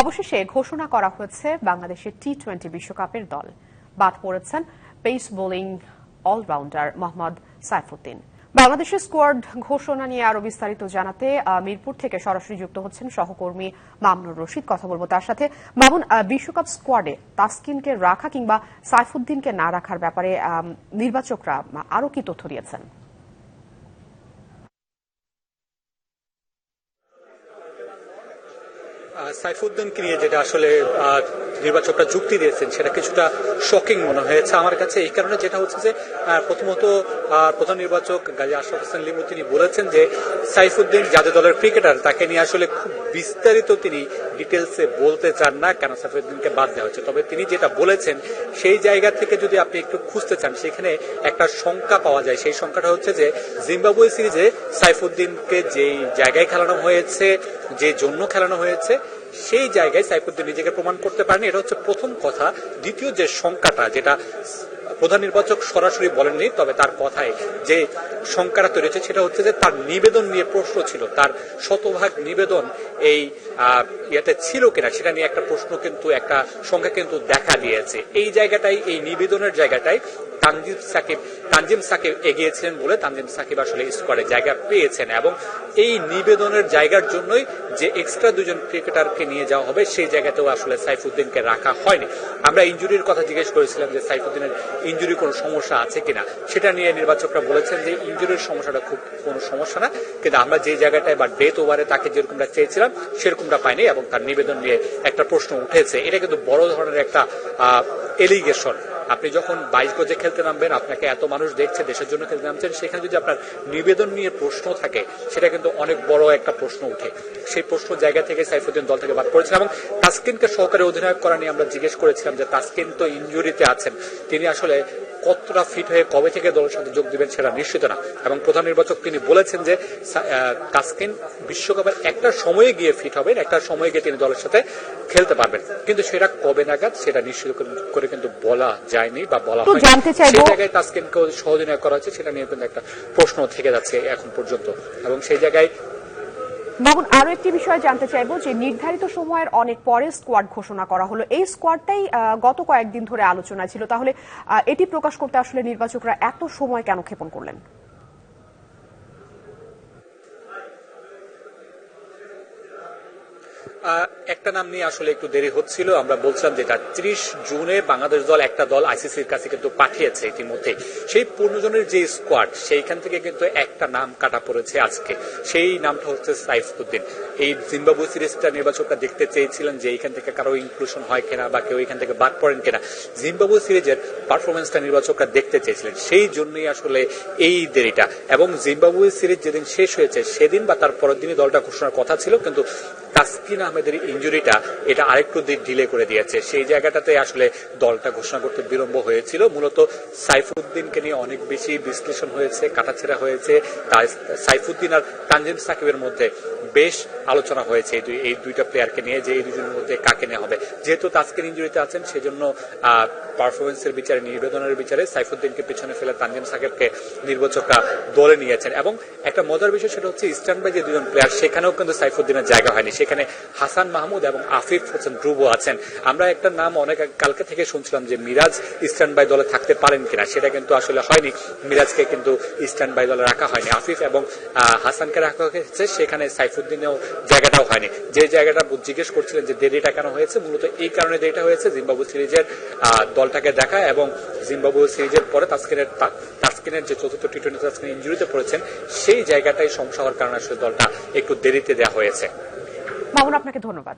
অবশেষে ঘোষণা করা হয়েছে বাংলাদেশের টি টোয়েন্টি বিশ্বকাপের দল। বাদ পড়েছেন pace bowling allrounder Mohammad Saifuddin. বাংলাদেশের স্কোয়াড ঘোষণা নিয়ে আরও বিস্তারিত জানাতে মিরপুর থেকে সরাসরি যুক্ত হচ্ছেন সহকর্মী মামুনুর রশিদ। কথা বলব তার সাথে। মামুন বিশ্বকাপ স্কোয়াডে তাসকিনকে রাখা কিংবা সাইফুদ্দিনকে না রাখার ব্যাপারে নির্বাচকরা আরও কি তথ্য দিয়েছেন? সাইফুদ্দিনকে নিয়ে যেটা আসলে নির্বাচকরা যুক্তি দিয়েছেন, সেটা কিছুটা শকিং মনে হয়েছে আমার কাছে। এই কারণে যেটা হচ্ছে যে প্রথমত প্রধান নির্বাচক গাজী আশরাফ হোসেন লিমু তিনি বলেছেন যে, সাইফুদ্দিন জাতীয় দলের ক্রিকেটার তাকে নিয়ে আসলে খুব বিস্তারিত তিনি ডিটেলসে বলতে চান না কেন সাইফুদ্দিনকে বাদ দেওয়া হচ্ছে। তবে তিনি যেটা বলেছেন, সেই জায়গা থেকে যদি আপনি একটু খুঁজতে চান, সেখানে একটা সংখ্যা পাওয়া যায়। সেই সংখ্যাটা হচ্ছে যে, জিম্বাবুয়ে সিরিজে সাইফুদ্দিনকে যেই জায়গায় খেলানো হয়েছে, যে জন্য খেলানো হয়েছে সেই জায়গায় সাইফুদ্দিন নিজেকে প্রমাণ করতে পারেনি। এটা হচ্ছে প্রথম কথা। দ্বিতীয় যে সংখ্যাটা যেটা প্রধান নির্বাচক সরাসরি বলেননি, তবে তার কথায় যে সংখ্যাটা তৈরি হচ্ছে সেটা হচ্ছে যে তার নিবেদন নিয়ে প্রশ্ন ছিল। তার শতভাগ নিবেদন এই ইয়েতে ছিল কিনা, সেটা নিয়ে একটা প্রশ্ন কিন্তু, একটা সংখ্যা কিন্তু দেখা দিয়েছে। এই জায়গাটাই, এই নিবেদনের জায়গাটাই তানজিম সাকিব তানজিম সাকিব এগিয়েছিলেন বলে তানজিম সাকিব আসলে স্কোয়াডে জায়গা পেয়েছেন। এবং এই নিবেদনের জায়গার জন্যই যে এক্সট্রা দুজন ক্রিকেটারকে নিয়ে যাওয়া হবে, সেই জায়গাতেও আসলে সাইফুদ্দিনকে রাখা হয়নি। আমরা ইঞ্জুরির কথা জিজ্ঞেস করেছিলাম যে সাইফুদ্দিনের ইঞ্জুরি কোনো সমস্যা আছে কিনা। সেটা নিয়ে নির্বাচকরা বলেছেন যে ইঞ্জুরির সমস্যাটা খুব কোনো সমস্যা না, কিন্তু আমরা যে জায়গাটায় বা ডেথ ওভারে তাকে যেরকমটা চেয়েছিলাম, সেরকমটা পাইনি এবং তার নিবেদন নিয়ে একটা প্রশ্ন উঠেছে। এটা কিন্তু বড় ধরনের একটা এলিগেশন আপনি যখন বাইশ গজে খেলতে নামবেন, আপনাকে এত মানুষ দেখছে, দেশের জন্য খেলতে নামছেন, সেখানে যদি আপনার নিবেদন নিয়ে প্রশ্ন থাকে, সেটা কিন্তু অনেক বড় একটা প্রশ্ন উঠে। সেই প্রশ্ন জায়গা থেকে সাইফুদ্দিন দল থেকে বাদ পড়েছেন এবং তাসকিনকে সহকারে অধিনায়ক করা নিয়ে আমরা জিজ্ঞেস করেছিলাম যে তাসকিন তো ইঞ্জুরিতে আছেন। তিনি আসলে কতটা ফিট হয়ে কবে থেকে দলের সাথে যোগ দিবেন সেটা নিশ্চিত না। এবং প্রধান নির্বাচক তিনি বলেছেন যে তাসকিন বিশ্বকাপের একটা সময়ে গিয়ে ফিট হবেন, একটা সময়ে গিয়ে তিনি দলের সাথে খেলতে পারবেন। কিন্তু সেটা কবে নাগাদ, সেটা নিশ্চিত করে- কিন্তু বলা যায়নি বা বলা হয়নি। জানতে চাইবো- সেই জায়গায় তাসকিনকে সহযোগিতা করা হচ্ছে সেটা নিয়ে কিন্তু একটা প্রশ্ন থেকে যাচ্ছে এখন পর্যন্ত। এবং সেই জায়গায় মামুন আরও একটি বিষয় জানতে চাইব যে নির্ধারিত সময়ের অনেক পরে স্কোয়াড ঘোষণা করা হলো। এই স্কোয়াডটাই গত কয়েকদিন ধরে আলোচনা ছিল। তাহলে এটি প্রকাশ করতে আসলে নির্বাচকরা এত সময় কেন ক্ষেপণ করলেন? একটা নাম নিয়ে আসলে একটু দেরি হচ্ছিল। আমরা বলছিলাম যেটা ত্রিশ জুনে বাংলাদেশ দল একটা দল আইসিসির কাছে কিন্তু পাঠিয়েছে ইতিমধ্যে। সেই পনেরো যে স্কোয়াড সেইখান থেকে কিন্তু একটা নাম কাটা পড়েছে আজকে। সেই নামটা হচ্ছে সাইফুদ্দিন। এই জিম্বাবু সিরিজটা নির্বাচকরা দেখতে চেয়েছিলেন যে এইখান থেকে কারও ইনক্লুশন হয় কিনা বা কেউ এখান থেকে বাদ পড়েন কিনা। জিম্বাবু সিরিজের পারফরমেন্সটা নির্বাচকরা দেখতে চেয়েছিলেন। সেই জন্যই আসলে এই দেরিটা। এবং জিম্বাবু সিরিজ যেদিন শেষ হয়েছে, সেদিন বা তার পরের দিনই দলটা ঘোষণার কথা ছিল। কিন্তু তাসকিন আহমেদের ইঞ্জুরিটা এটা আরেকটু ডিলে করে দিয়েছে। সেই জায়গাটাতে আসলে দলটা ঘোষণা করতে বিলম্ব হয়েছিল। মূলত সাইফুদ্দিনকে নিয়ে অনেক বেশি বিশ্লেষণ হয়েছে, কাটাছেড়া হয়েছে। তাই সাইফুদ্দিন আর তানজিম সাকিবের মধ্যে বেশ আলোচনা হয়েছে এই দুই, এই দুইটা প্লেয়ারকে নিয়ে যে এই দুজনের মধ্যে কাকে নেওয়া হবে। যেহেতু তাসকিন ইঞ্জুরিতে আছেন, সেজন্য পারফরমেন্সের বিচারে নিবেদনের বিচারে সাইফুদ্দিনকে পিছনে ফেলে তানজিম সাকিবকে নির্বাচকরা দলে নিয়েছেন। এবং একটা মজার বিষয় সেটা হচ্ছে ইস্টার্ন বাই যে দুজন প্লেয়ার সেখানেও কিন্তু সাইফুদ্দিনের জায়গা হয়নি। সেখানে হাসান মাহমুদ এবং আফিফ হোসেন ধ্রুব আছেন। আমরা একটা নাম অনেক কালকে থেকে শুনছিলাম যে মিরাজ ইস্টার্ন বাই দলে থাকতে পারেন কিনা। সেটা কিন্তু আসলে হয়নি। মিরাজকে কিন্তু ইস্টার্ন বাই দলে রাখা হয়নি। আফিফ এবং হাসানকে রাখা হয়েছে। সেখানে সাইফুদ্দিনেও জায়গাটাও হয়নি। যে জায়গাটা জিজ্ঞেস করছিলেন যে দেরিটা কেন হয়েছে, মূলত এই কারণে দেরিটা হয়েছে জিম্বাবু সিরিজের দলটাকে দেখা এবং জিম্বাবু সিরিজের পরে তাস্কিনের তাস্কিনের যে চতুর্থ টি টোয়েন্টি তাস্কিন ইঞ্জুরিতে পড়েছেন, সেই জায়গাটাই সমস্যা হওয়ার কারণে আসলে দলটা একটু দেরিতে দেওয়া হয়েছে। মামুন, আপনাকে ধন্যবাদ।